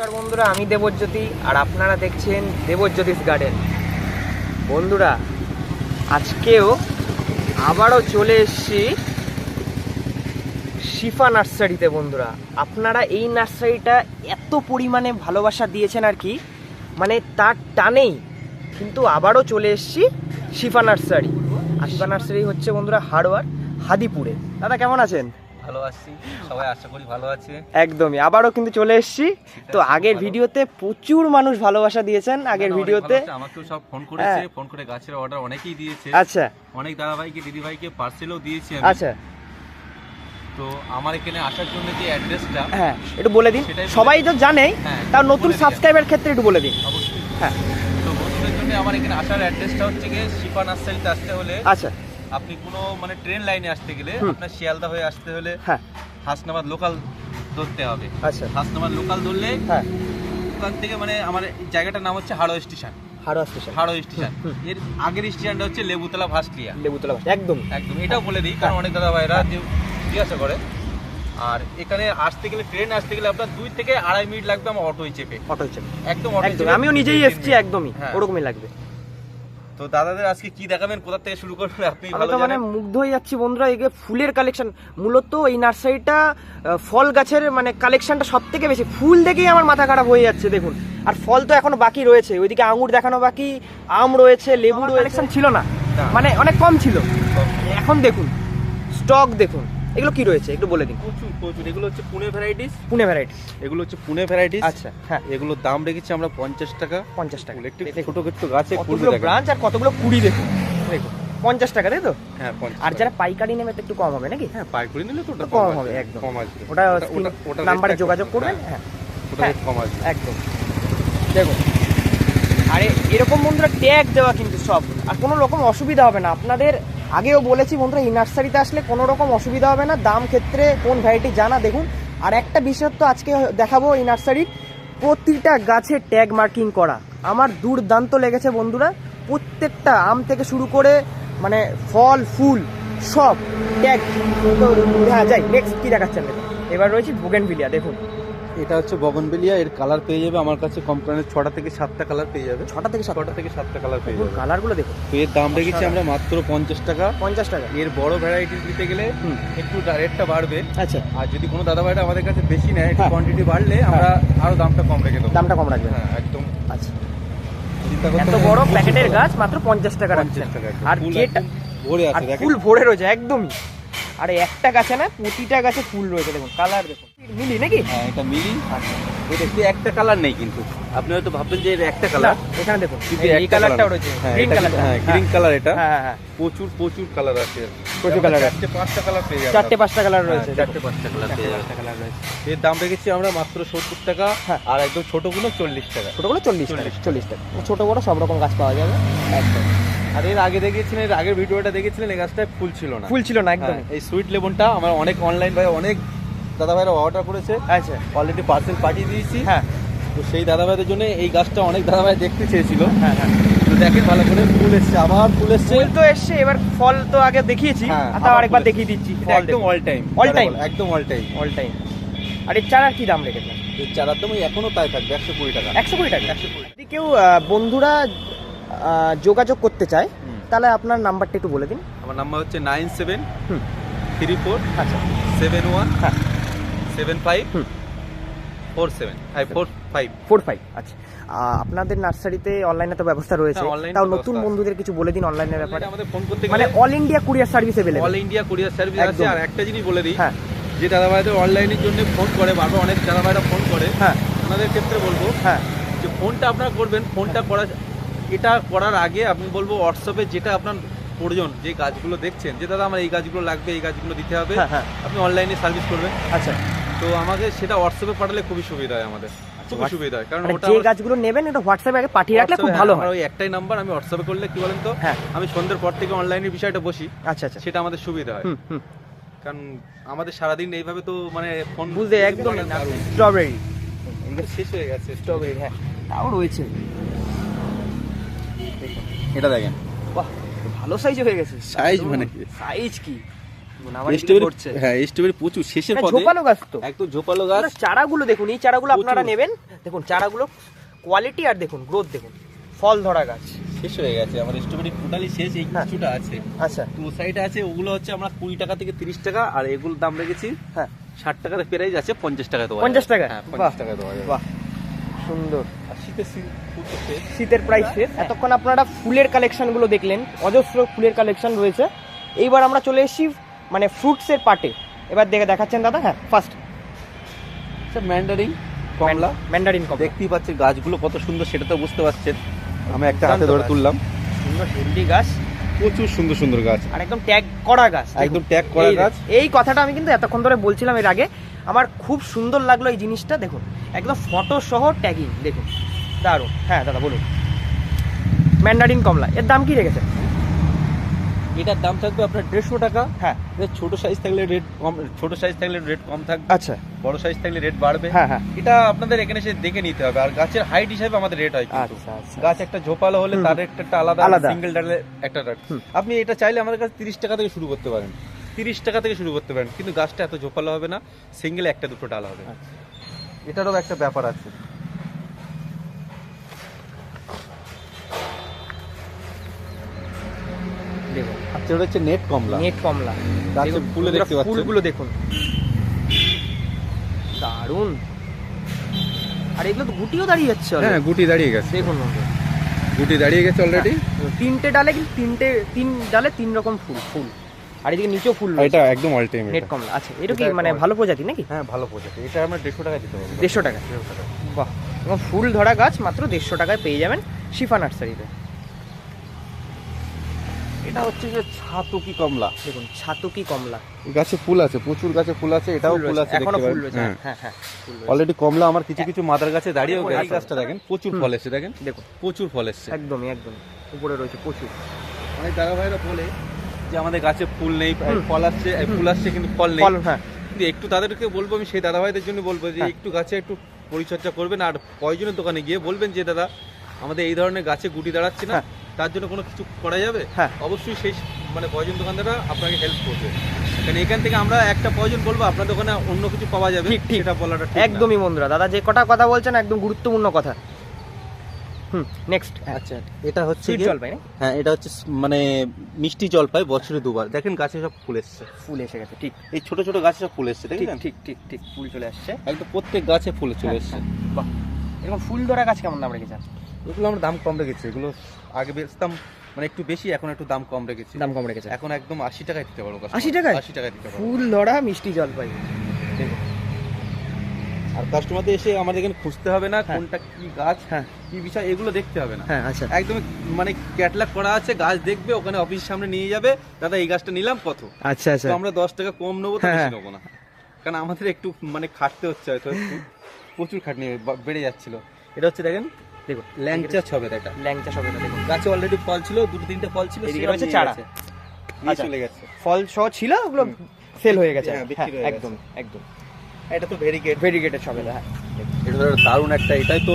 নমস্কার বন্ধুরা, আমি দেবজ্যোতি আর আপনারা দেখছেন দেবজ্যোতিষ গার্ডেন। বন্ধুরা, আজকেও আবারও চলে এসেছি শিফা নার্সারিতে বন্ধুরা। আপনারা এই নার্সারিটা এত পরিমাণে ভালোবাসা দিয়েছেন আর কি মানে তার টানেই কিন্তু আবারও চলে এসেছি শিফা নার্সারি। আর শিফা নার্সারি হচ্ছে বন্ধুরা হাড়োয়ার হাদিপুরে। দাদা, কেমন আছেন? ভালো আছি সবাই আশা করি ভালো আছে। একদমই আবারও কিন্তু চলে এসেছি। তো আগের ভিডিওতে প্রচুর মানুষ ভালোবাসা দিয়েছেন আগের ভিডিওতে। আমাকেও সব ফোন করেছে হ্যাঁ। ফোন করে গাছের অর্ডার অনেকেই দিয়েছে। আচ্ছা। অনেক দাদা ভাইকে দিদি ভাইকে পার্সেলও দিয়েছি আচ্ছা। তো আমার এখানে আসার জন্য যে অ্যাড্রেসটা হ্যাঁ একটু বলে দিন। সবাই তো জানেই হ্যাঁ, তাও নতুন। সাবস্ক্রাইবার ক্ষেত্রে একটু বলে দিন। হ্যাঁ। তো বন্ধুদের জন্য আমার এখানে আসার অ্যাড্রেসটা হচ্ছে গিয়ে শিপা নার্সারিতে আসতে হলে আচ্ছা। আপনি কোনো মানে ট্রেন লাইনে আসতে গেলে আপনার শিয়ালদা হয়ে আসতে হলে হ্যাঁ। হাসনাবাদ লোকাল ধরতে হবে। আচ্ছা। হাসনাবাদ লোকাল ধরলে হ্যাঁ। ওখান থেকে মানে আমার জায়গাটার নাম হচ্ছে হাড়ো স্টেশন। হাড়ো স্টেশন। এর আগের স্টেশনটা হচ্ছে লেবুতলা ভাসলিয়া লেবুতলা একদম। একদম। এটাও বলে দিই কারণ অনেক দাদা ভাইরা জিজ্ঞাসা করে। আর এখানে আসতে গেলে ট্রেন আসতে গেলে আপনার দুই থেকে আড়াই মিনিট লাগবে আমার চেপে। একদম অটো আমিও নিজেই এসেছি একদমই। হ্যাঁ। ওরকমই লাগবে। তো দাদাদের আজকে কি দেখাবেন? কোথা থেকে শুরু করবেন? আপনি ভালো মানে মুগ্ধ হয়ে যাচ্ছি বন্ধুরা এগে ফুলের কালেকশন মূলত এই নার্সারিটা ফল গাছের মানে কালেকশনটা সব থেকে বেশি। ফুল দেখেই আমার মাথা খারাপ হয়ে যাচ্ছে দেখুন। আর ফল তো এখনও বাকি রয়েছে। ওইদিকে আঙুর দেখানো বাকি আম রয়েছে লেবু কালেকশন ছিল না। মানে অনেক কম ছিল। এখন দেখুন স্টক দেখুন। এগুলো কি রয়েছে? একটু বলে দিন। প্রচুর প্রচুর। এগুলো হচ্ছে পুনে ভ্যারাইটিস পুনে ভ্যারাইটি এগুলো হচ্ছে পুনে ভ্যারাইটিস আচ্ছা হ্যাঁ। এগুলোর দাম রেখেছি আমরা পঞ্চাশ টাকা। পঞ্চাশ টাকা। একটু ছোট ছোট গাছে কতগুলো ব্রাঞ্চ আর কতগুলো কুড়ি দেখুন। দেখুন। পঞ্চাশ টাকা তাই তো? হ্যাঁ আর যারা পাইকারি নেবে তো একটু কম হবে নাকি? হ্যাঁ পাইকারি নিলে তো ওটা কম হবে একদম। কম আসবে ওটা ওটা নাম্বারে যোগাযোগ করবেন হ্যাঁ, হ্যাঁ। ওটা কম আসবে একদম। দেখুন। আরে এরকম বন্ধুরা ট্যাগ দেওয়া কিন্তু সব। আর কোনো রকম অসুবিধা হবে না। আপনাদের আগেও বলেছি বন্ধুরা, এই নার্সারিতে আসলে কোনো রকম অসুবিধা হবে না। দাম ক্ষেত্রে কোন ভ্যারাইটি জানা দেখুন। আর একটা বিশেষত্ব আজকে দেখাবো এই নার্সারির, প্রতিটা গাছে ট্যাগ মার্কিং করা। আমার দুর্দান্ত লেগেছে বন্ধুরা, প্রত্যেকটা আম থেকে শুরু করে মানে ফল, ফুল, সব ট্যাগ হ্যাঁ যাই নেক্সট কী দেখাচ্ছেন এবার রয়েছে বুগেনভিলিয়া দেখুন। এটা হচ্ছে বগনবেলিয়া এর কালার পেয়ে যাবে আমার কাছে কম প্রাণের ছটা থেকে সাতটা কালার পেয়ে যাবে। ছটা থেকে ছটা থেকে সাতটা কালার পেয়ে যাবে। কালারগুলো দেখুন। তো এর দাম রেখেছি আমরা মাত্র পঞ্চাশ টাকা। পঞ্চাশ টাকা। এর বড় ভ্যারাইটিস দিতে গেলে। একটু রেটটা বাড়বে। আচ্ছা। আর যদি কোনো দাদা ভাইটা আমাদের কাছে বেশি নেয় হ্যাঁ। কোয়ান্টিটি বাড়লে আমরা আরও দামটা কম রেখে দেবো। দামটা কম রাখবে। হ্যাঁ একদম। আচ্ছা। এত বড় প্যাকেটের গাছ মাত্র পঞ্চাশ টাকা টাকা আর ফুল ভরে আছে ফুল ভরে রয়েছে একদমই। আর একটা গাছে না প্রতিটা গাছে ফুল রয়েছে, দেখুন কালার দেখুন। মিলি নাকি? হ্যাঁ এটা মিলি। এটা একটা কালার নেই কিন্তু। আপনি হয়তো ভাববেন যে এর একটা কালার এখানে দেখুন কিন্তু এই কালারটাও। রয়েছে হ্যাঁ, গ্রিন কালার হ্যাঁ গ্রিন কালার এটা। হ্যাঁ হ্যাঁ হ্যাঁ। প্রচুর প্রচুর কালার আছে প্রচুর colour আছে। পাঁচটা কালার পেয়ে যাবেন চারটে পাঁচটা কালার হ্যাঁ, রয়েছে চারটে পাঁচটা কালার পেয়ে যাবেন। পাঁচটা কালার রয়েছে। এর দাম রেখেছি আমরা মাত্র সত্তর টাকা হ্যাঁ। আর একদম ছোটগুলো চল্লিশ টাকা। ছোটগুলো চল্লিশ টাকা চল্লিশ। টাকা। ছোট বড় সব রকম গাছ পাওয়া যাবে। একদম। আর এর আগে দেখেছিলেন এর আগের ভিডিওটা দেখেছিলেন এই গাছটা ফুল ছিল না। ফুল ছিল না একদম। হ্যাঁ, এই সুইট লেবনটা আমার অনেক অনলাইন ভাই অনেক দাদা ভাইরা অর্ডার করেছে। আচ্ছা। অলরেডি পার্সেল পাঠিয়ে দিয়েছি। হ্যাঁ। তো সেই দাদা ভাইদের জন্য এই গাছটা অনেক দাদা ভাই দেখতে চেয়েছিল। হ্যাঁ হ্যাঁ। তো দেখেন ভালো করে ফুল এসছে আবার ফুল এসছে। ফুল তো এসছে এবার ফল তো আগে দেখিয়েছি হ্যাঁ, তাও আবার আরেকবার দেখিয়ে দিচ্ছি একদম অল টাইম All time? একদম অল টাইম অল টাইম আর এই চারার কি দাম রেখেছেন? এর চারার দাম ওই এখনও তাই থাকবে একশো কুড়ি টাকা। একশো কুড়ি টাকা। একশো যদি কেউ বন্ধুরা যোগাযোগ করতে চায় তাহলে আপনার নাম্বারটা একটু বলে দিন। আমার নাম্বার হচ্ছে নাইন সেভেন। থ্রি ফোর আচ্ছা। সেভেন ওয়ান হ্যাঁ। Seven five. Four seven four five. Four five আচ্ছা। আপনাদের নার্সারিতে অনলাইনে তো ব্যবস্থা রয়েছে। হ্যাঁ, তাও নতুন বন্ধুদের কিছু বলে দিন অনলাইনের ব্যাপারে। আমাদের ফোন করতে মানে all India courier service all India courier service আছে। আর একটা জিনিস বলে দিই হ্যাঁ। যে দাদা ভাইদের অনলাইনের জন্য ফোন করে বারবার অনেক দাদা ভাইরা ফোন করে। হ্যাঁ। ওনাদের ক্ষেত্রে বলব হ্যাঁ। যে ফোনটা আপনারা করবেন ফোনটা করা এটা করার আগে আমি বলব হোয়াটসঅ্যাপে যেটা আপনার প্রয়োজন যে গাছগুলো দেখছেন যে দাদা আমার এই গাছগুলো লাগবে এই গাছগুলো দিতে হবে হ্যাঁ, হ্যাঁ। আপনি অনলাইনে সার্ভিস করবেন। আচ্ছা। তো আমাকে সেটা হোয়াটসঅ্যাপে পাঠালে খুবই সুবিধা হয় আমাদের। খুবই সুবিধা হয় কারণ মানে ওটা যে গাছগুলো নেবেন এটা হোয়াটসঅ্যাপে আগে পাঠিয়ে রাখলে খুব ভালো হয়। ওই একটাই নাম্বার আমি হোয়াটসঅ্যাপে করলে কি বলেন তো? হ্যাঁ। আমি সন্ধ্যের পর থেকে অনলাইনের বিষয়টা বসি আচ্ছা আচ্ছা। সেটা আমাদের সুবিধা হয়। কারণ আমাদের সারাদিন এইভাবে তো মানে ফোন বুঝতে একদম স্ট্রবেরি শেষ হয়ে গেছে। স্ট্রবেরি হ্যাঁ। তাও রয়েছে। এটা দেখেন। বাহ ভালো সাইজ হয়ে গেছে। Size মানে কি? সাইজ কি? হ্যাঁ স্ট্রবেরি প্রচুর। শেষের হ্যাঁ, ঝোপালো গাছ তো। একদম ঝোপালো গাছ। আপনারা চারাগুলো দেখুন এই চারাগুলো আপনারা নেবেন। দেখুন চারাগুলো কোয়ালিটি আর দেখুন গ্রোথ দেখুন। ফল ধরা গাছ। শেষ হয়ে গেছে। আমার স্ট্রবেরি টোটালি শেষ এই হ্যাঁ। কিছুটা আছে। আচ্ছা। টু সাইডে আছে ওগুলো হচ্ছে আমরা কুড়ি টাকা থেকে তিরিশ টাকা আর এগুলোর দাম রেখেছি হ্যাঁ। ষাট টাকার প্রাইস আছে পঞ্চাশ টাকা দেওয়া পঞ্চাশ টাকা? হ্যাঁ পঞ্চাশ টাকা দেওয়া যাবে। বাহ সুন্দর। আর শীতের শীত শীতের প্রাইস শেষ। এতক্ষণ আপনারা ফুলের কালেকশনগুলো দেখলেন অজস্র ফুলের কালেকশন রয়েছে। এইবার আমরা চলে এসেছি মানে ফ্রুটসের পার্টে এবার দেখে দেখাচ্ছেন দাদা হ্যাঁ ফার্স্ট স্যার ম্যান্ডারিং কমলা। ম্যান্ডারিন কমলা। দেখতেই পাচ্ছেন গাছগুলো কত সুন্দর সেটা তো বুঝতে পারছেন। আমি একটা হাতে ধরে তুললাম। সুন্দর হেলদি গাছ। প্রচুর সুন্দর সুন্দর গাছ। আর একদম ট্যাগ করা গাছ একদম ট্যাগ করা গাছ। এই কথাটা আমি কিন্তু এতক্ষণ ধরে বলছিলাম এর আগে। আমার খুব সুন্দর লাগল এই জিনিসটা দেখুন। একদম ফটো সহ ট্যাগিং দেখুন। দারুণ। হ্যাঁ দাদা বলুন। ম্যান্ডারিন কমলা। এর দাম কি রেখেছে এটার দাম থাকবে আপনার দেড়শো টাকা। হ্যাঁ। ছোট সাইজ থাকলে রেট কম ছোট সাইজ থাকলে রেট কম থাকবে। আচ্ছা। বড় সাইজ থাকলে রেট বাড়বে। হ্যাঁ হ্যাঁ। এটা আপনাদের এখানে এসে দেখে নিতে হবে। আর গাছের হাইট হিসাবে আমাদের রেট হয় আচ্ছা আচ্ছা। গাছ একটা ঝোপালো হলে। তার একটা আলাদা আলাদা। সিঙ্গেল ডালে একটা রেট আপনি এটা চাইলে আমাদের কাছে তিরিশ টাকা থেকে শুরু করতে পারেন। তিরিশ টাকা থেকে শুরু করতে পারেন। কিন্তু গাছটা এত ঝোপালো হবে না সিঙ্গেল একটা দুটো ডাল হবে। আচ্ছা। এটারও একটা ব্যাপার আছে। আচ্ছা হচ্ছে নেট কমলা। নেট কমলা। গাছের ফুলে দেখতে পাচ্ছেন। ফুলগুলো দেখুন। দারুণ। আর এগুলো তো গুটিও দাঁড়িয়ে যাচ্ছে। হ্যাঁ গুটি দাঁড়িয়ে গেছে। দেখুন গুটি দাঁড়িয়ে গেছে অলরেডি তিনটে ডালে কিন্তু তিনটে তিন ডালে তিন রকম ফুল ফুল। আর এদিকে নিচেও ফুল। এটা একদম অল টাইম নেট কমলা। আচ্ছা এটা কি মানে ভালো প্রজাতি নাকি? হ্যাঁ ভালো প্রজাতি। এটা আমরা দেড়শো টাকা দিতে পারব। দেড়শো টাকা। বাহ এবং ফুল ধরা গাছ মাত্র দেড়শো টাকায় পেয়ে যাবেন শিফা নার্সারিতে। এটা হচ্ছে যে ছাতুকি কমলা। দেখুন ছাতুকি কমলা। গাছে ফুল আছে প্রচুর গাছে ফুল আছে এটাও ফুল আছে এখনও ফুল রয়েছে হ্যাঁ। হ্যাঁ হ্যাঁ। অলরেডি কমলা আমার কিছু কিছু মাদার গাছে দাঁড়িয়েও গেছে এই গাছটা দেখেন প্রচুর। ফল এসছে দেখেন। দেখুন। প্রচুর ফল এসছে। একদমই একদমই। উপরে রয়েছে প্রচুর। অনেক দাদা ভাইরা বলে যে আমাদের গাছে ফুল নেই ফল আসছে ফুল আসছে কিন্তু ফল নেই। ফল হ্যাঁ। কিন্তু একটু তাদেরকে বলব আমি সেই দাদা ভাইদের জন্য বলব যে হ্যাঁ। একটু গাছে একটু পরিচর্যা করবেন আর প্রয়োজনের দোকানে গিয়ে বলবেন যে দাদা আমাদের এই ধরনের গাছে গুটি দাঁড়াচ্ছে না। হ্যাঁ। তার জন্য কোনো কিছু করা যাবে? হ্যাঁ। অবশ্যই সেই মানে প্রয়োজন দোকানদাররা আপনাকে হেল্প করবে। কারণ এখান থেকে আমরা একটা প্রয়োজন বলব আপনার দোকানে অন্য কিছু পাওয়া যাবে ঠিক, ঠিক। সেটা বলাটা একদমই বন্ধুরা দাদা যে কটা কথা বলছেন একদম গুরুত্বপূর্ণ কথা। হুম নেক্সট আচ্ছা এটা হচ্ছে জলপাই হ্যাঁ এটা হচ্ছে মানে মিষ্টি জলপাই বছরে দুবার। দেখেন গাছে সব ফুল এসছে। ফুল এসে গেছে ঠিক। এই ছোট ছোট গাছে সব ফুল এসছে ঠিক দেখেন ঠিক ঠিক ঠিক ফুল চলে আসছে। একদম প্রত্যেক গাছে ফুল চলে হ্যাঁ, এসছে। হ্যাঁ, বাহ। এরকম ফুল ধরা গাছ কেমন দাম রেখেছেন? এগুলো আমরা দাম কম রেখেছি এগুলো আগে বেচতাম মানে একটু বেশি এখন একটু দাম কম রেখেছি। দাম কম রেখেছেন। এখন একদম আশি টাকায় দিতে পারব আশি 80 টাকায়? আশি টাকায় দিতে পারব। ফুল ধরা মিষ্টি জলপাই। আর কাস্টমারদের এসে আমাদের এখানে খুঁজতে হবে না হ্যাঁ। কোনটা কি গাছ হ্যাঁ। কি বিষয় এগুলো দেখতে হবে না। হ্যাঁ আচ্ছা। একদম মানে ক্যাটলগ করা আছে গাছ দেখবে ওখানে অফিসের সামনে নিয়ে যাবে দাদা এই গাছটা নিলাম কত? আচ্ছা আচ্ছা। আমরা দশ টাকা কম নেব তো হ্যাঁ, বেশি হ্যাঁ। নেব না। কারণ আমাদের একটু মানে খাটতে হচ্ছে হয়তো প্রচুর খাটনি বেড়ে যাচ্ছিল। এটা হচ্ছে দেখেন দেখুন ল্যাংচা ছবে এটা ল্যাংচা সবেদা দেখুন। গাছে অলরেডি ফল ছিল দুটো তিনটে ফল ছিল এদিকে রয়েছে চারা। নিয়ে আচ্ছা। চলে গেছে। ফল সহ ছিল ওগুলো সেল হয়ে গেছে। হ্যাঁ, হ্যাঁ, একদম একদম। এটা তো ভেরিগেট ভেরিগেটেড সবেদা হ্যাঁ। এটা ধরো দারুণ একটা এটাই তো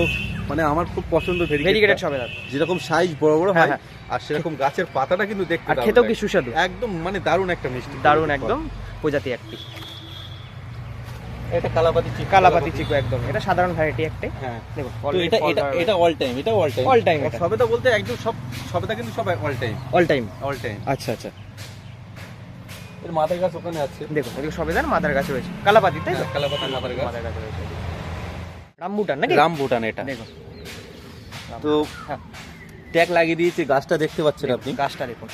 মানে আমার খুব পছন্দ ভেরিগেটেড ভেরিগেট সবেদা যেরকম সাইজ বড় বড় হ্যাঁ, হয়। আর সেরকম গাছের পাতাটা কিন্তু দেখতে আর খেতেও কি। সুস্বাদু। একদম মানে দারুণ একটা মিষ্টি। দারুণ একদম। প্রজাতি একটি। এটা কালাপাতি চিকু কালাপাতি চিকু একদম। এটা সাধারণ ভ্যারাইটি একটাই হ্যাঁ। এটা এটা এটা অল টাইম এটা অল টাইম time এটা। সবেদা বলতে একদম সব সবেদা কিন্তু সব all time all time all time আচ্ছা আচ্ছা। এর মাথায় গাছ ওখানে আছে। দেখুন এদিকে সবেদার মাদার গাছ রয়েছে। কালাপাতি তাই তো? হ্যাঁ, গাছ। মাদার গাছ রয়েছে। রামবুটান নাকি? রাম ভুটান এটা। দেখুন। তো হ্যাঁ। ট্যাগ লাগিয়ে দিয়েছে গাছটা দেখতে পাচ্ছেন আপনি? গাছটা দেখুন।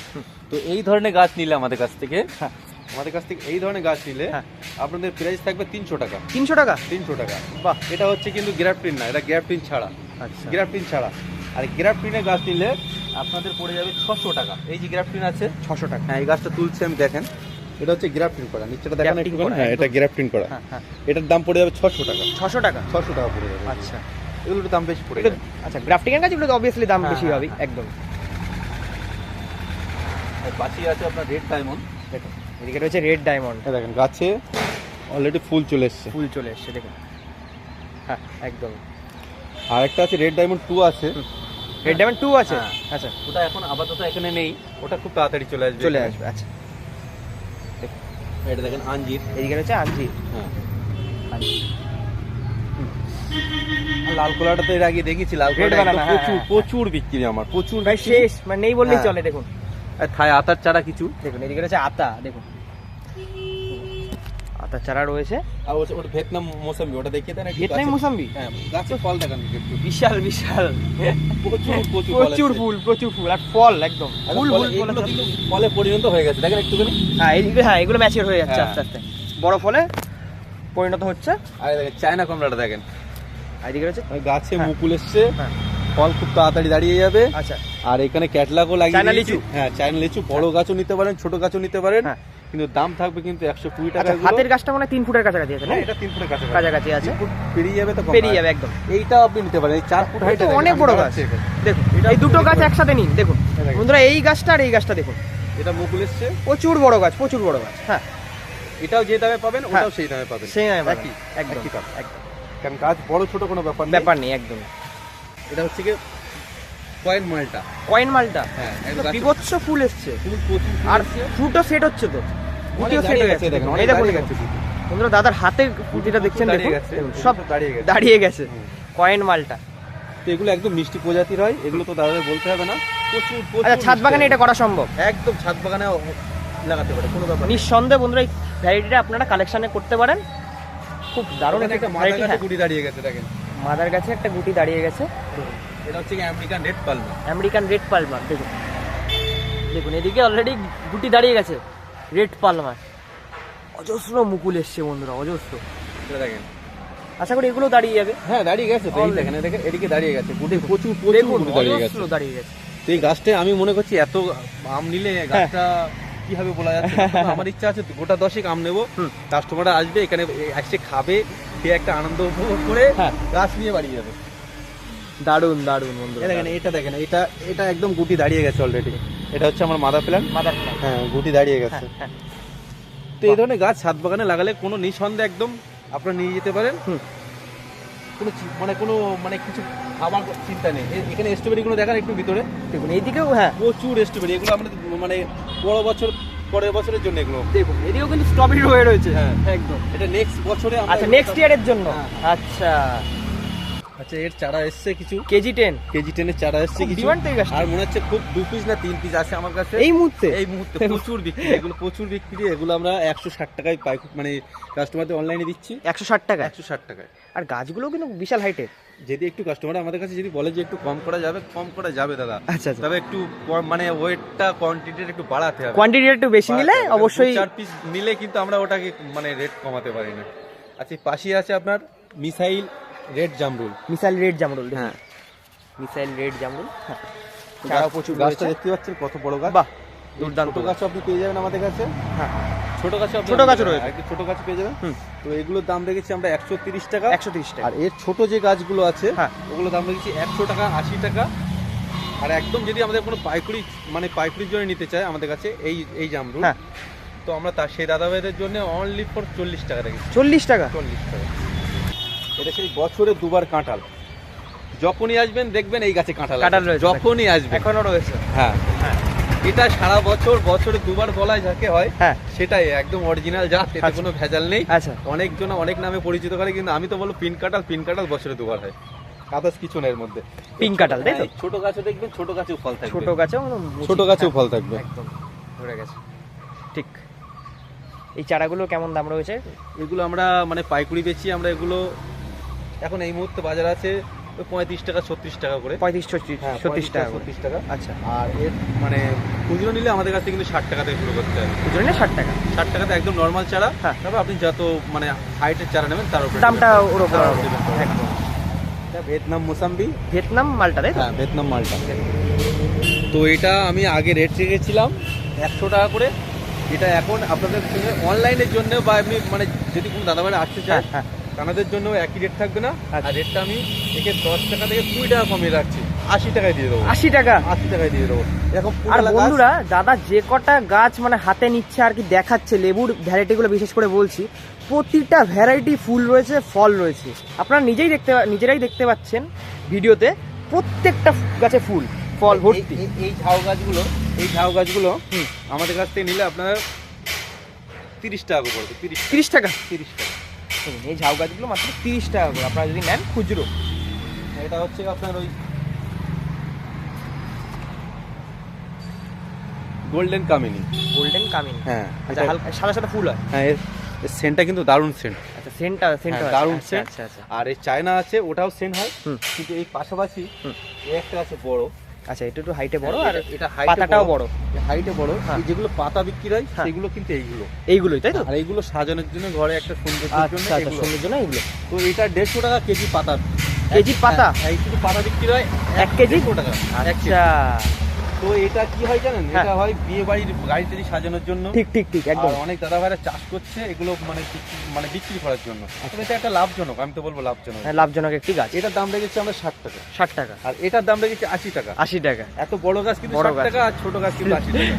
তো এই ধরনের গাছ নিলে আমাদের কাছ থেকে হ্যাঁ। আমাদের কাছ থেকে এই ধরনের গাছ নিলে হ্যাঁ। আপনাদের প্রাইস থাকবে তিনশো টাকা। তিনশো টাকা? তিনশো টাকা। বাহ এটা হচ্ছে কিন্তু গ্রাফটিন না এটা গ্রাফটিন ছাড়া। আচ্ছা। গ্রাফটিন ছাড়া। আর গ্রাফটিনের গাছ নিলে আপনাদের পড়ে যাবে ছশো টাকা। এই যে গ্রাফটিন আছে ছশো টাকা। হ্যাঁ এই গাছটা তুলছে আমি দেখেন। এটা হচ্ছে গ্রাফটিন করা নিচেটা দেখেন একটু হ্যাঁ এটা। গ্রাফটিন করা। হ্যাঁ হ্যাঁ। এটার দাম পড়ে যাবে ছশো টাকা। ছশো টাকা? ছশো টাকা পড়ে যাবে। আচ্ছা। এগুলোর দাম বেশি পড়ে যাবে। আচ্ছা গ্রাফটিং এর কাছে এগুলো অবভিয়াসলি দাম হ্যাঁ, বেশি হবে। একদম। আর পাশেই আছে আপনার রেড ডায়মন্ড দেখুন। এদিকে রয়েছে রেড ডায়মন্ড দেখেন গাছে অলরেডি ফুল চলে এসছে। ফুল চলে এসছে দেখুন। হ্যাঁ একদম। আর একটা আছে রেড ডায়মন্ড টু আছে। রেড ডায়মন্ড টু আছে? হ্যাঁ। আচ্ছা। ওটা এখন আপাতত এখানে নেই ওটা খুব তাড়াতাড়ি চলে আসবে চলে আসবে আচ্ছা। এটা দেখেন আঞ্জির। এদিকে রয়েছে আঞ্জির। হ্যাঁ। লাল কলাটা তো এর আগে দেখেছি লাল কলাটা হ্যাঁ, প্রচুর হ্যাঁ। প্রচুর বিক্রি আমার প্রচুর বিক্রি। শেষ মানে নেই বললেই। চলে দেখুন। আর থাই আতার চারা কিছু। দেখুন এদিকে রয়েছে আতা দেখুন। আতার চারা রয়েছে। আর ওটা ওটা ভিয়েতনাম মৌসুমি ওটা দেখিয়ে দেন ভিয়েতনামি গাছে। হ্যাঁ গাছে ফল দেখান একটু বিশাল বিশাল। প্রচুর প্রচুর প্রচুর ফুল প্রচুর ফুল আর ফল একদম। ফুল ফুল ফল ফলে। পরিণত হয়ে গেছে। দেখেন একটুখানি। হ্যাঁ এদিকে হ্যাঁ এগুলো ম্যাচিওর হয়ে যাচ্ছে হ্যাঁ। আস্তে আস্তে। বড় ফলে পরিণত হচ্ছে। আর দেখেন চায়না কমলাটা দেখেন। আর এদিকে রয়েছে ওই গাছে হ্যাঁ। মুকুল এসছে। হ্যাঁ। ফল খুব তাড়াতাড়ি দাঁড়িয়ে যাবে। আচ্ছা। আর এখানে ক্যাটলাগও লাগিয়ে লিচু? হ্যাঁ চায়না লিচু বড় গাছও নিতে পারেন ছোট গাছও নিতে পারেন। হ্যাঁ। কিন্তু দাম থাকবে কিন্তু একশো কুড়ি টাকা আচ্ছা হাতের গাছটা মানে তিন ফুটের কাছাকাছি আছে না? হ্যাঁ, এটা তিন ফুটের কাছাকাছি। কাছাকাছি আছে। পেরিয়ে যাবে তো পেরিয়ে যাবে একদম। এইটাও আপনি নিতে পারেন এই চার ফুট হাইট অনেক বড় গাছ। দেখুন এই দুটো গাছ একসাথে নিন দেখুন। বন্ধুরা এই গাছটা আর এই গাছটা দেখুন। এটা মুকুল এসছে। প্রচুর বড় গাছ প্রচুর বড় গাছ হ্যাঁ। এটাও যে দামে পাবেন হ্যাঁ। ওটাও সেই দামে পাবেন। সেই নয় একই একদম দাম। একদম। কারণ গাছ বড় ছোট কোনো ব্যাপার ব্যাপার নেই একদম। এটা হচ্ছে কি কয়েন মালটা। কয়েন মালটা? হ্যাঁ বিভৎস ফুল এসছে। ফুল প্রচুর আর। ফ্রুটও সেট হচ্ছে তো। গুটিও সেট হয়ে গেছে দেখেন, এই দেখুন। গেছে। বন্ধুরা দাদার হাতে গুটিটা দেখছেন দেখুন? সব দাঁড়িয়ে গেছে। দাঁড়িয়ে গেছে। কয়েন মালটা। তো এগুলো একদম মিষ্টি প্রজাতির হয় এগুলো তো দাদাদের বলতে হবে না। প্রচুর আচ্ছা ছাদ বাগানে এটা করা সম্ভব? একদম ছাদ বাগানে লাগাতে পারে কোনো ব্যাপার। নিঃসন্দেহে বন্ধুরা এই ভ্যারাইটিটা আপনারা কালেকশনে করতে পারেন। খুব দারুণ একটা ভ্যারাইটি গুটি দাঁড়িয়ে গেছে দেখেন। মাদার গাছে একটা গুটি দাঁড়িয়ে গেছে। এটা হচ্ছে আমেরিকান রেড পালমা। আমেরিকান রেড পালমার দেখুন। দেখুন এদিকে অলরেডি গুটি দাঁড়িয়ে গেছে রেড পালমার অজস্র মুকুল এসছে বন্ধুরা অজস্র। এটা দেখেন। আশা করি এগুলো দাঁড়িয়ে যাবে। হ্যাঁ দাঁড়িয়ে গেছে Already। দেখেন এদিকে এদিকে দাঁড়িয়ে গেছে গুটি প্রচুর প্রচুর দেখুন দাঁড়িয়ে গেছে। দাঁড়িয়ে গেছে। এই গাছটা আমি মনে করছি এত আম নিলে গাছটা কীভাবে বলা যাচ্ছে? আমার ইচ্ছা আছে গোটা দশেক আম নেব। কাস্টমাররা আসবে এখানে এসে খাবে খেয়ে একটা আনন্দ উপভোগ করে হ্যাঁ। গাছ নিয়ে বাড়ি যাবে। দারুণ দারুণ বন্ধুরা এই দেখেন এটা দেখেন এটা এটা একদম গুটি দাঁড়িয়ে গেছে অলরেডি এটা হচ্ছে আমার মাদার প্ল্যান মাদার হ্যাঁ গুটি দাঁড়িয়ে গেছে। হ্যাঁ। হ্যাঁ তো এই ধরনের গাছ ছাদ বাগানে লাগালে কোনো নিঃসন্দেহে একদম আপনারা নিয়ে যেতে পারেন। কোনো মানে কোনো মানে কিছু খাবার চিন্তা নেই। এখানে স্ট্রবেরি গুলো দেখান একটু ভিতরে। দেখুন এইদিকেও হ্যাঁ। প্রচুর স্ট্রবেরি এগুলো আমাদের মানে বড় বছর পরের বছরের জন্য এগুলো। দেখুন এদিকেও কিন্তু স্ট্রবেরি হয়ে রয়েছে। হ্যাঁ। একদম। এটা নেক্সট বছরে আচ্ছা নেক্সট ইয়ারের জন্য? হ্যাঁ। আচ্ছা। আচ্ছা এর চারা এসছে কিছু। কেজি টেন কেজি টেনের চারা এসছে কিছু। আর মনে হচ্ছে খুব দু পিস না তিন পিস আছে আমার কাছে। এই মুহূর্তে? এই মুহূর্তে প্রচুর বিক্রি। এগুলো প্রচুর বিক্রি। এগুলো আমরা একশো ষাট টাকায় পাই। মানে কাস্টমারদের অনলাইনে দিচ্ছি। একশো ষাট টাকা একশো ষাট টাকায়। আর গাছগুলো কিন্তু বিশাল হাইটের যদি একটু কাস্টমার আমাদের কাছে যদি বলে যে একটু কম করা যাবে কম করা যাবে দাদা। আচ্ছা আচ্ছা। তবে একটু মানে ওয়েটটা কোয়ান্টিটি একটু বাড়াতে হবে। কোয়ান্টিটি একটু বেশি নিলে অবশ্যই চার পিস নিলে কিন্তু আমরা ওটাকে মানে রেট কমাতে পারি না। আচ্ছা পাশে আছে আপনার মিসাইল রেড জামরুল মিসাইল রেড জামরুল হ্যাঁ। মিসাইল রেড জামরুল হ্যাঁ। চারাও প্রচুর গাছটা। দেখতে পাচ্ছেন কত বড় গাছ। বাহ দুর্দান্ত দুর্দান্ত গাছ। আপনি পেয়ে যাবেন আমাদের কাছে। হ্যাঁ। ছোট গাছ ছোট গাছও রয়েছে। ছোট গাছ পেয়ে যাবেন। হুম। তো এগুলোর দাম রেখেছি আমরা একশো তিরিশ টাকা। একশো তিরিশ টাকা। আর এর ছোট যে গাছগুলো আছে হ্যাঁ। ওগুলো দাম রেখেছি একশো টাকা আশি টাকা। আর একদম যদি আমাদের কোনো পাইকুড়ি মানে পাইকুড়ির জন্য নিতে চায় আমাদের কাছে এই এই জামরুল হ্যাঁ। তো আমরা তার সেই দাদা ভাইদের জন্য অনলি ফর চল্লিশ টাকা রেখেছি। চল্লিশ টাকা? চল্লিশ টাকা। এটা সেই বছরে দুবার কাঁঠাল। যখনই আসবেন দেখবেন এই গাছে কাঁঠাল। কাঁঠাল রয়েছে। যখনই আসবেন। এখনও রয়েছে। হ্যাঁ। হ্যাঁ। এটা সারা বছর বছরে দুবার বলায় যাকে হয় হ্যাঁ। সেটাই একদম অরিজিনাল জাত এতে আচ্ছা। কোনো ভেজাল নেই। আচ্ছা। অনেকজন অনেক নামে পরিচিত করে কিন্তু আমি তো বলব পিন কাঁঠাল পিন কাঁঠাল বছরে দুবার হয়। আদার্স কিছু এর মধ্যে। পিঙ্ক কাঁঠাল, তাই তো? হ্যাঁ, ছোট গাছে দেখবেন ছোট গাছেও ফল থাকবে। ছোট গাছেও ছোট গাছেও ফল থাকবে। একদম ধরে গেছে। ঠিক। এই চারাগুলো কেমন দাম রয়েছে? এগুলো আমরা মানে পাইকুড়ি বেচি আমরা এগুলো এখন এই মুহূর্তে বাজার আছে ওই পঁয়ত্রিশ টাকা ছত্রিশ টাকা করে। পঁয়ত্রিশ ছত্রিশ হ্যাঁ, ছত্রিশ টাকা। ছত্রিশ টাকা। আচ্ছা। আর এর মানে খুচরো নিলে আমাদের কাছ কিন্তু ষাট টাকা থেকে শুরু করতে হবে খুচরো নিলে ষাট টাকা। ষাট টাকাতে একদম নর্মাল চারা। হ্যাঁ। তারপর আপনি যত মানে হাইটের চারা নেবেন তার উপরে দামটা ওর উপর। একদম। ভিয়েতনাম মোসাম্বি। ভিয়েতনাম মালটা তাই হ্যাঁ ভিয়েতনাম মালটা। তো এটা আমি আগে রেট রেখেছিলাম একশো টাকা করে। এটা এখন আপনাদের অনলাইনের জন্য বা এমনি মানে যদি কোনো দাদাভাই আসতে চায় হ্যাঁ। তাদের জন্য একই রেট থাকবে না আচ্ছা। আর রেটটা আমি একে দশ টাকা থেকে কুড়ি টাকা কমিয়ে রাখছি। আশি টাকায় দিয়ে দেবো। আশি টাকা? আশি টাকায় দিয়ে দেবো। এরকম আর বন্ধুরা দাদা যে কটা গাছ মানে হাতে নিচ্ছে আর কি দেখাচ্ছে লেবুর ভ্যারাইটিগুলো বিশেষ করে বলছি প্রতিটা ভ্যারাইটি ফুল রয়েছে ফল রয়েছে। আপনারা নিজেই দেখতে নিজেরাই দেখতে পাচ্ছেন ভিডিওতে প্রত্যেকটা গাছে ফুল ফল ভর্তি। এই- ঝাউ গাছগুলো এই ঝাউ গাছগুলো। আমাদের কাছ থেকে নিলে আপনারা তিরিশ টাকা পড়বে তিরিশ তিরিশ টাকা? তিরিশ টাকা। দেখুন, এই ঝাউ গাছগুলো মাত্র তিরিশ টাকা করে। আপনারা যদি নেন খুচরো। এটা হচ্ছে আপনার ওই গোল্ডেন কামিনী গোল্ডেন কামিন হ্যাঁ আচ্ছা হালকা সাদা সাদা ফুল হয়। হ্যাঁ এর সেন্টটা কিন্তু দারুণ সেন্ট আচ্ছা সেন্টটা সেন্টটা হ্যাঁ, দারুণ সেন্ট আচ্ছা আচ্ছা। আর এই চায়না আছে ওটাও সেন্ট হয়। হুম। কিন্তু এই পাশাপাশি হুম। এই একটা আছে বড়। আচ্ছা এটা একটু হাইটে বড় আর এটা- পাতাটাও বড় হাইটে বড় হ্যাঁ। এই যেগুলো পাতা বিক্রি হয় হ্যাঁ। সেগুলো কিন্তু এইগুলো এইগুলোই তাই তো আর এইগুলো সাজানোর জন্য ঘরে একটা সৌন্দর্যের জন্য আচ্ছা আচ্ছা সুন্দর জন্য এইগুলো তো এটা দেড়শো টাকা কেজি পাতা কেজি পাতা? হ্যাঁ, এই শুধু পাতা বিক্রি হয় এক কেজি? টাকা। আচ্ছা তো এটা কি হয় জানেন? হ্যাঁ। এটা হয় বিয়ে বাড়ির গাড়ি সাজানোর জন্য। ঠিক ঠিক ঠিক একদম। অনেক দাদা ভাইরা চাষ করছে এগুলো মানে মানে বিক্রি করার জন্য। এটা একটা লাভজনক আমি তো বলব লাভজনক। হ্যাঁ, লাভজনক একটি গাছ। এটার দাম রেখেছি আমরা ষাট টাকা। ষাট টাকা। আর এটার দাম রেখেছি আশি টাকা। আশি টাকা। এত বড় গাছ কিন্তু ষাট। টাকা আর ছোট গাছ কিন্তু আশি টাকা।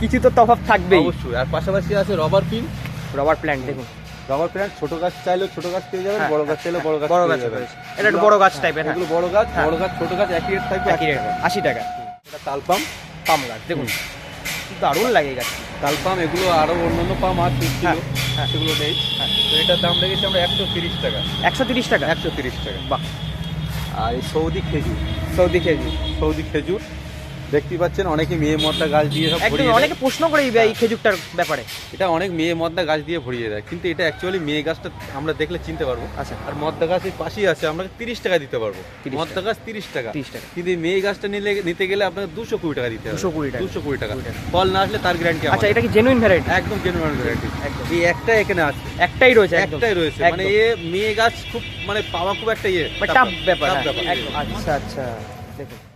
কিছু তো তফাৎ থাকবেই। অবশ্যই। আর পাশাপাশি আছে রবার পিন রবার প্ল্যান্ট দেখুন। রবার প্ল্যান্ট ছোট গাছ চাইলেও ছোট গাছ পেয়ে যাবেন হ্যাঁ, বড় গাছ চাইলেও বড় গাছ বড় গাছ এটা বড় গাছ টাইপের হ্যাঁ। এগুলো বড় গাছ হ্যাঁ। বড় গাছ ছোট গাছ একই রেট থাকবে একই রেট আশি টাকা। এটা তালপাম পাম গাছ দেখুন। দারুণ লাগে গাছ তালপাম এগুলো আরও অন্যান্য পাম আর হ্যাঁ, হ্যাঁ। সেগুলো নেই। তো এটার দাম লেগেছে আমরা একশো তিরিশ টাকা। একশো তিরিশ টাকা? একশো তিরিশ টাকা। বাহ। আর এই সৌদি খেজুর। সৌদি খেজুর। সৌদি খেজুর। দেখতে পাচ্ছেন অনেকে মেয়ে মদ্দা গাছ দিয়ে সব ভরিয়ে অনেকে প্রশ্ন করে এই- এই খেজুরটার ব্যাপারে। এটা অনেক মেয়ে মদ্দা গাছ দিয়ে ভরিয়ে দেয় কিন্তু এটা অ্যাকচুয়ালি মেয়ে গাছটা আমরা দেখলে চিনতে পারব। আচ্ছা। আর মদ্দা গাছ এই পাশেই আছে আমরা তিরিশ টাকা দিতে পারব। 30 মদ্দা গাছ তিরিশ টাকা। তিরিশ টাকা। কিন্তু মেয়ে গাছটা নিলে নিতে গেলে আপনাকে দুশো কুড়ি টাকা দিতে হবে। 220 টাকা। দুশো কুড়ি টাকা। ফল না আসলে তার গ্যারান্টি আচ্ছা এটা কি জেনুইন ভ্যারাইটি একদম জেনুইন ভ্যারাইটি এই একটা এখানে আছে। একটাই রয়েছে একটাই রয়েছে। মানে এ মেয়ে গাছ খুব মানে পাওয়া খুব একটা ইয়ে ব্যাপার হ্যাঁ, ব্যাপার। আচ্ছা আচ্ছা। দেখুন।